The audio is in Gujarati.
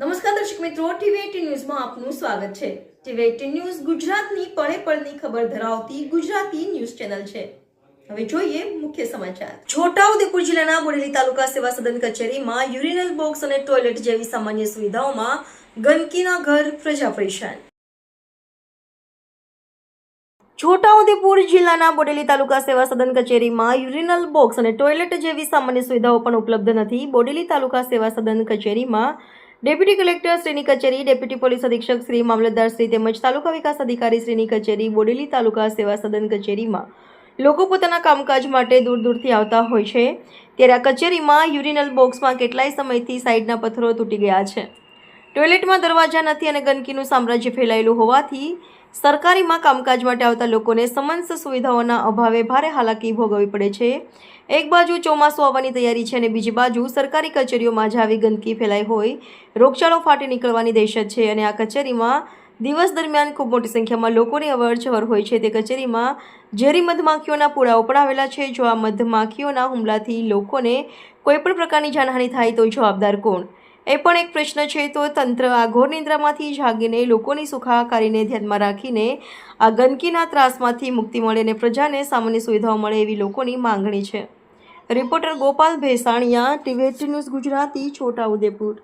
નમસ્કાર દર્શક મિત્રો ટીવી ન્યૂઝમાં આપનું સ્વાગત છે. ટીવી એટીન ન્યૂઝ ગુજરાતની પળે પળની ખબર ધરાવતી ગુજરાતી ન્યૂઝ ચેનલ છે. હવે જોઈએ મુખ્ય સમાચાર. છોટાઉદેપુર જિલ્લાના બોડેલી તાલુકા સેવા સદન કચેરીમાં યુરિનલ બોક્સ અને ટોયલેટ જેવી સામાન્ય સુવિધાઓમાં ગંદકીના ઘર પ્રજા પરેશાન છોટાઉદેપુર જિલ્લાના બોડેલી તાલુકા સેવા સદન કચેરીમાં યુરિનલ બોક્સ અને ટોયલેટ જેવી સામાન્ય સુવિધાઓ પણ ઉપલબ્ધ નથી. બોડેલી તાલુકા સેવા સદન કચેરીમાં ડેપ્યુટી કલેક્ટર શ્રીની કચેરી, ડેપ્યુટી પોલીસ અધિક્ષક શ્રી મામલતદાર શ્રી તેમજ તાલુકા વિકાસ અધિકારી શ્રીની કચેરી, બોડેલી તાલુકા સેવા સદન કચેરીમાં લોકો પોતાના કામકાજ માટે દૂર દૂરથી આવતા હોય છે. ત્યારે આ કચેરીમાં યુરિનલ બોક્સમાં કેટલાય સમયથી સાઈડના પથ્થરો તૂટી ગયા છે. ટોયલેટમાં દરવાજા નથી અને ગંદકીનું સામ્રાજ્ય ફેલાયેલું હોવાથી સરકારીમાં કામકાજ માટે આવતા લોકોને સમંસ સુવિધાઓના અભાવે ભારે હાલાકી ભોગવવી પડે છે. એક બાજુ ચોમાસું આવવાની તૈયારી છે અને બીજી બાજુ સરકારી કચેરીઓમાં જ આવી ગંદકી ફેલાઈ હોય, રોગચાળો ફાટી નીકળવાની દહેશત છે અને આ કચેરીમાં દિવસ દરમિયાન ખૂબ મોટી સંખ્યામાં લોકોની અવરજવર હોય છે. તે કચેરીમાં ઝેરી મધમાખીઓના પૂળાઓ પણ આવેલા છે. જો આ મધમાખીઓના હુમલાથી લોકોને કોઈપણ પ્રકારની જાનહાનિ થાય તો જવાબદાર કોણ? એ પણ એક પ્રશ્ન છે, તો તંત્ર આ ઘોર નિંદ્રામાંથી જાગીને લોકોની સુખાકારીને ધ્યાનમાં રાખીને આ ગંદકીના ત્રાસમાંથી મુક્તિ મળે અને પ્રજાને સામાન્ય સુવિધાઓ મળે એવી લોકોની માંગણી છે. Reporter Gopal Bhesaniya, TV news Gujarati Chhota Udepur